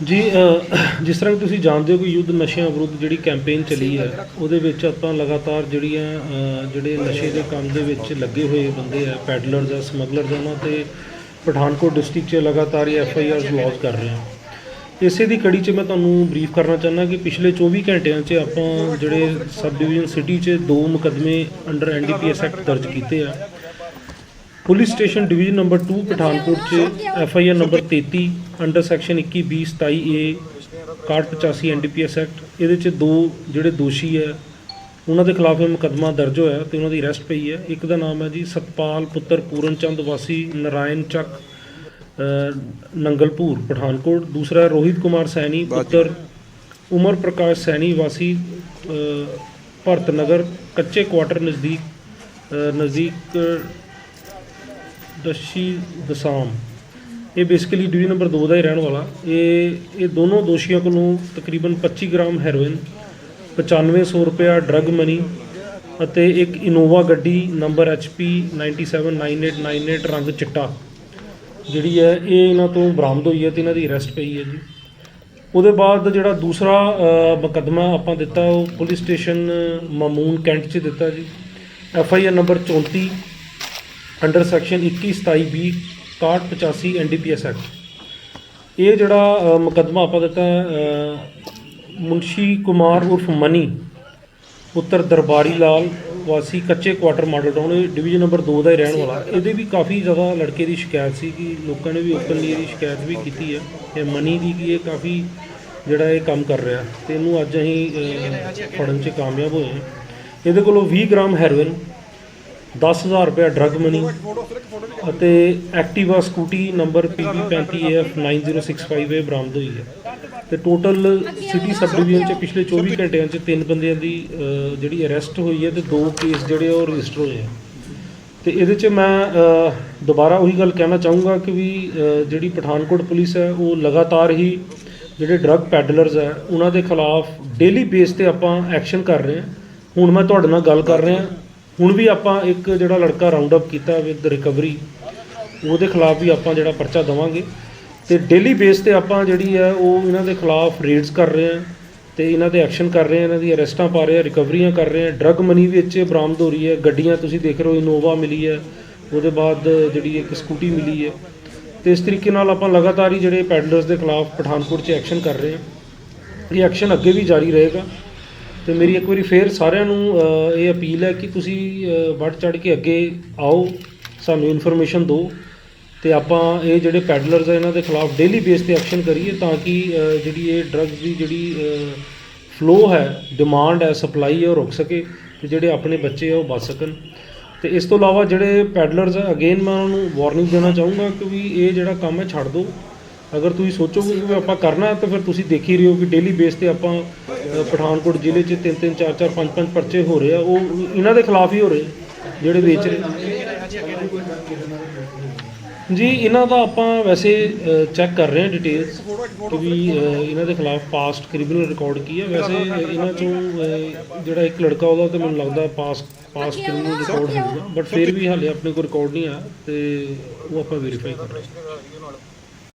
ਜੀ ਅ, ਜਿਸ ਤਰ੍ਹਾਂ ਕਿ ਤੁਸੀਂ ਜਾਣਦੇ ਹੋ ਕਿ ਯੁੱਧ ਨਸ਼ਿਆਂ ਵਿਰੁੱਧ ਜਿਹੜੀ ਕੈਂਪੇਨ ਚੱਲੀ ਹੈ ਉਹਦੇ ਵਿੱਚ ਆਪਾਂ ਲਗਾਤਾਰ ਜਿਹੜੀਆਂ ਅ, ਜਿਹੜੇ ਨਸ਼ੇ ਦੇ ਕੰਮ ਦੇ ਵਿੱਚ ਲੱਗੇ ਹੋਏ ਬੰਦੇ ਆ ਪੈਡਲਰਸ ਆ ਸਮਗਲਰਸ ਉਹਨਾਂ ਤੇ ਪਠਾਨਕੋਟ ਡਿਸਟ੍ਰਿਕਟ 'ਚ ਲਗਾਤਾਰ ਹੀ ਐਫ ਆਈ ਆਰਸ ਲੌਂਚ ਕਰ ਰਹੇ ਹਾਂ। ਇਸੇ ਦੀ ਕੜੀ 'ਚ ਮੈਂ ਤੁਹਾਨੂੰ ਬਰੀਫ ਕਰਨਾ ਚਾਹੁੰਦਾ ਕਿ ਪਿਛਲੇ 24 ਘੰਟਿਆਂ 'ਚ ਆਪਾਂ ਜਿਹੜੇ ਸਬ ਡਿਵੀਜ਼ਨ ਸਿਟੀ 'ਚ ਦੋ ਮੁਕੱਦਮੇ ਅੰਡਰ ਐਨਡੀਪੀਐਸ ਐਕਟ ਦਰਜ ਕੀਤੇ ਆ। Police station division number 2 Pathankot 'ਚ F I R number 33 under section 21 20 27 A 6185 NDPS act ਇਹਦੇ 'ਚ ਦੋ ਜਿਹੜੇ ਦੋਸ਼ੀ ਹੈ ਉਹਨਾਂ ਦੇ ਖਿਲਾਫ ਇਹ ਮੁਕੱਦਮਾ ਦਰਜ ਹੋਇਆ ਤੇ ਉਹਨਾਂ ਦੀ ਅਰੈਸਟ ਪਈ ਹੈ ਇੱਕ ਦਾ ਨਾਮ ਹੈ ਜੀ ਸਤਪਾਲ ਪੁੱਤਰ ਪੂਰਨ ਚੰਦ ਵਾਸੀ ਨਰਾਇਣ ਚੱਕ ਨੰਗਲਪੁਰ ਪਠਾਨਕੋਟ। ਦੂਸਰਾ ਹੈ ਰੋਹਿਤ ਕੁਮਾਰ ਸੈਣੀ ਪੁੱਤਰ ਉਮਰ ਪ੍ਰਕਾਸ਼ ਸੈਣੀ ਵਾਸੀ ਭਰਤ ਨਗਰ ਕੱਚੇ ਕੁਆਟਰ ਨਜ਼ਦੀਕ ਨਜ਼ਦੀਕ ਦਸ਼ੀ ਦਸਾਮ। ਇਹ ਬੇਸਿਕਲੀ ਡਿਵੀਜ਼ਨ ਨੰਬਰ 2 ਦਾ ਹੀ ਰਹਿਣ ਵਾਲਾ। ਇਹ ਇਹ ਦੋਨੋਂ ਦੋਸ਼ੀਆਂ ਕੋਲੋਂ ਤਕਰੀਬਨ 25 ਗ੍ਰਾਮ ਹੈਰੋਇਨ 9500 ਰੁਪਇਆ ਡਰੱਗ ਮਨੀ ਅਤੇ ਇੱਕ ਇਨੋਵਾ ਗੱਡੀ ਨੰਬਰ HP 979898 ਰੰਗ ਚਿੱਟਾ। ਜਿਹੜੀ ਹੈ ਇਹ ਇਹਨਾਂ ਤੋਂ ਬਰਾਮਦ ਹੋਈ ਹੈ ਤੇ ਇਹਨਾਂ ਦੀ ਅਰੈਸਟ ਪਈ ਹੈ ਜੀ। ਉਹਦੇ ਬਾਅਦ ਜਿਹੜਾ ਦੂਸਰਾ ਅ, ਮੁਕੱਦਮਾ ਆਪਾਂ ਦਿੱਤਾ ਉਹ ਪੁਲਿਸ ਸਟੇਸ਼ਨ ਮਾਮੂਨ ਕੈਂਟ 'ਚ ਦਿੱਤਾ ਜੀ। F I R number 34 under section 21 27 20 6185 NDPS act ਇਹ ਜਿਹੜਾ ਅ, ਮੁਕੱਦਮਾ ਆਪਾਂ ਦਿੱਤਾ ਮੁਨਸ਼ੀ ਕੁਮਾਰ ਉਰਫ ਮਨੀ ਪੁੱਤਰ ਦਰਬਾਰੀ ਲਾਲ ਵਾਸੀ ਕੱਚੇ quarter Model Town division number 2 ਦਾ ਹੀ ਰਹਿਣ ਵਾਲਾ। ਇਹਦੇ ਵੀ ਕਾਫੀ ਜ਼ਿਆਦਾ ਲੜਕੇ ਦੀ ਸ਼ਿਕਾਇਤ ਸੀ ਕਿ ਲੋਕਾਂ ਨੇ ਵੀ ਓਪਨਲੀ ਇਹਦੀ ਸ਼ਿਕਾਇਤ ਵੀ ਕੀਤੀ ਹੈ। ਤੇ ਮਨੀ ਦੀ ਕਿ ਇਹ ਕਾਫੀ ਜਿਹੜਾ ਇਹ ਕੰਮ ਕਰ ਰਿਹਾ। ਤੇ ਇਹਨੂੰ ਅੱਜ ਅਸੀਂ ਅ, ਫੜਨ 'ਚ ਕਾਮਯਾਬ ਹੋਏ ਹਾਂ। ਇਹਦੇ ਕੋਲੋਂ 20 ਗ੍ਰਾਮ ਹੈਰੋਇਨ 10000 ਰੁਪਏ ਡਰਗ ਮਨੀ ਅਤੇ ਐਕਟਿਵਾ ਸਕੂਟੀ ਨੰਬਰ PB35AF9065 ਇਹ ਬਰਾਮਦ ਹੋਈ ਹੈ। ਤੇ ਟੋਟਲ ਸਿਟੀ ਸਬ ਡਿਵੀਜ਼ਨ ਚ ਪਿਛਲੇ 24 ਘੰਟਿਆਂ ਚ ਤਿੰਨ ਬੰਦਿਆਂ ਦੀ ਜਿਹੜੀ ਅਰੈਸਟ ਹੋਈ ਹੈ ਤੇ ਦੋ ਕੇਸ ਜਿਹੜੇ ਉਹ ਰਜਿਸਟਰ ਹੋਏ ਆ। ਤੇ ਇਹਦੇ ਚ ਮੈਂ ਦੁਬਾਰਾ ਉਹੀ ਗੱਲ ਕਹਿਣਾ ਚਾਹੂੰਗਾ ਕਿ ਵੀ ਜਿਹੜੀ ਪਠਾਨਕੋਟ ਪੁਲਿਸ ਹੈ, ਉਹ ਲਗਾਤਾਰ ਹੀ ਜਿਹੜੇ ਡਰੱਗ ਪੈਡਲਰਸ ਹੈ, ਉਹਨਾਂ ਦੇ ਖਿਲਾਫ ਡੇਲੀ ਬੇਸ ਤੇ ਆਪਾਂ ਐਕਸ਼ਨ ਕਰ ਰਹੇ ਹਾਂ। ਹੁਣ ਮੈਂ ਤੁਹਾਡੇ ਨਾਲ ਗੱਲ ਕਰ ਰਿਹਾ। ਹੁਣ ਵੀ ਆਪਾਂ ਇੱਕ ਜਿਹੜਾ ਲੜਕਾ ਰਾਉਂਡ ਅਪ ਕੀਤਾ ਵਿਦ ਰਿਕਵਰੀ ਉਹਦੇ ਖਿਲਾਫ ਵੀ ਆਪਾਂ ਜਿਹੜਾ ਪਰਚਾ ਦਵਾਂਗੇ। ਤੇ ਡੇਲੀ ਬੇਸ ਤੇ ਆਪਾਂ ਜਿਹੜੀ ਹੈ, ਉਹ ਇਹਨਾਂ ਦੇ ਖਿਲਾਫ ਰੇਡਸ ਕਰ ਰਹੇ ਹਾਂ ਤੇ ਇਹਨਾਂ ਤੇ ਐਕਸ਼ਨ ਕਰ ਰਹੇ ਹਾਂ, ਇਹਨਾਂ ਦੀ ਅਰੈਸਟਾਂ ਪਾ ਰਹੇ ਹਾਂ ਰਿਕਵਰੀਆਂ ਕਰ ਰਹੇ ਹਾਂ। ਡਰੱਗ ਮਨੀ ਵਿੱਚ ਬਰਾਮਦ ਹੋ ਰਹੀ ਹੈ, ਗੱਡੀਆਂ ਤੁਸੀਂ ਦੇਖ ਰਹੇ ਹੋ ਇਨੋਵਾ ਮਿਲੀ ਹੈ, ਉਹਦੇ ਬਾਅਦ ਜਿਹੜੀ ਇੱਕ ਸਕੂਟੀ ਮਿਲੀ ਹੈ। ਤੇ ਇਸ ਤਰੀਕੇ ਨਾਲ ਆਪਾਂ ਲਗਾਤਾਰ ਹੀ ਜਿਹੜੇ ਪੈਡਲਰਸ ਦੇ ਖਿਲਾਫ ਪਠਾਨਕੋਟ 'ਚ ਐਕਸ਼ਨ ਕਰ ਰਹੇ ਹਾਂ। ਇਹ ਐਕਸ਼ਨ ਅੱਗੇ ਵੀ ਜਾਰੀ ਰਹੇਗਾ। ਤੇ ਮੇਰੀ ਇੱਕ ਵਾਰੀ ਫੇਰ ਸਾਰਿਆਂ ਨੂੰ ਅ, ਇਹ ਅਪੀਲ ਹੈ ਕਿ ਤੁਸੀਂ ਅ, ਵੱਧ ਚੜ ਕੇ ਅੱਗੇ ਆਓ ਸਾਨੂੰ ਇਨਫੋਰਮੇਸ਼ਨ ਦਿਓ ਤੇ ਆਪਾਂ ਇਹ ਜਿਹੜੇ ਪੈਡਲਰਸ ਆ ਇਹਨਾਂ ਦੇ ਖਿਲਾਫ ਡੇਲੀ ਬੇਸ ਤੇ ਐਕਸ਼ਨ ਕਰੀਏ ਤਾਂ ਕਿ ਅ, ਜਿਹੜੀ ਇਹ ਡਰੱਗਸ ਦੀ ਜਿਹੜੀ ਫਲੋ ਹੈ ਡਿਮਾਂਡ ਹੈ ਸਪਲਾਈ ਹੈ ਉਹ ਰੁਕ ਸਕੇ ਤੇ ਜਿਹੜੇ ਆਪਣੇ ਬੱਚੇ ਆ ਉਹ ਬਚ ਸਕਣ। ਤੇ ਇਸ ਤੋਂ ਇਲਾਵਾ ਜਿਹੜੇ ਪੈਡਲਰਸ ਆ ਅਗੇਨ ਮੈਂ ਉਹਨਾਂ ਨੂੰ ਵਾਰਨਿੰਗ ਦੇਣਾ ਚਾਹੂੰਗਾ ਕਿ ਵੀ ਇਹ ਜਿਹੜਾ ਕੰਮ ਹੈ ਛੱਡ ਦਿਓ। ਅਗਰ ਤੁਸੀਂ ਸੋਚੋਗੇ ਕਿ ਆਪਾਂ ਕਰਨਾ ਤਾਂ ਫਿਰ ਤੁਸੀਂ ਦੇਖ ਹੀ ਰਹੇ ਹੋ ਕਿ ਡੇਲੀ ਬੇਸ ਤੇ ਆਪਾਂ ਪਠਾਨਕੋਟ ਜ਼ਿਲ੍ਹੇ 'ਚ ਤਿੰਨ ਤਿੰਨ ਚਾਰ ਚਾਰ ਪੰਜ ਪੰਜ ਪਰਚੇ ਹੋ ਰਹੇ ਆ। ਉਹ ਇਹਨਾਂ ਦੇ ਖਿਲਾਫ ਹੀ ਹੋ ਰਹੇ ਜਿਹੜੇ ਵੇਚ ਰਹੇ। ਜੀ ਇਹਨਾਂ ਦਾ ਆਪਾਂ ਵੈਸੇ ਚੈੱਕ ਕਰ ਰਹੇ ਹਾਂ ਡਿਟੇਲਸ ਕਿ ਵੀ ਇਹਨਾਂ ਦੇ ਖਿਲਾਫ ਪਾਸਟ ਕ੍ਰਿਮੀਨਲ ਰਿਕਾਰਡ ਕੀ ਹੈ। ਵੈਸੇ ਇਹਨਾਂ ਚੋਂ ਜਿਹੜਾ ਇੱਕ ਲੜਕਾ ਉਹਦਾ ਤਾਂ ਮੈਨੂੰ ਲੱਗਦਾ ਪਾਸ ਪਾਸਟ ਕ੍ਰਿਮੀਨਲ ਰਿਕਾਰਡ ਹੋਊਗਾ ਬਟ ਫਿਰ ਵੀ ਹਾਲੇ ਆਪਣੇ ਕੋਲ ਰਿਕਾਰਡ ਨਹੀਂ ਆ ਤੇ ਉਹ ਆਪਾਂ ਵੈਰੀਫਾਈ ਕਰ ਰਹੇ ਹਾਂ।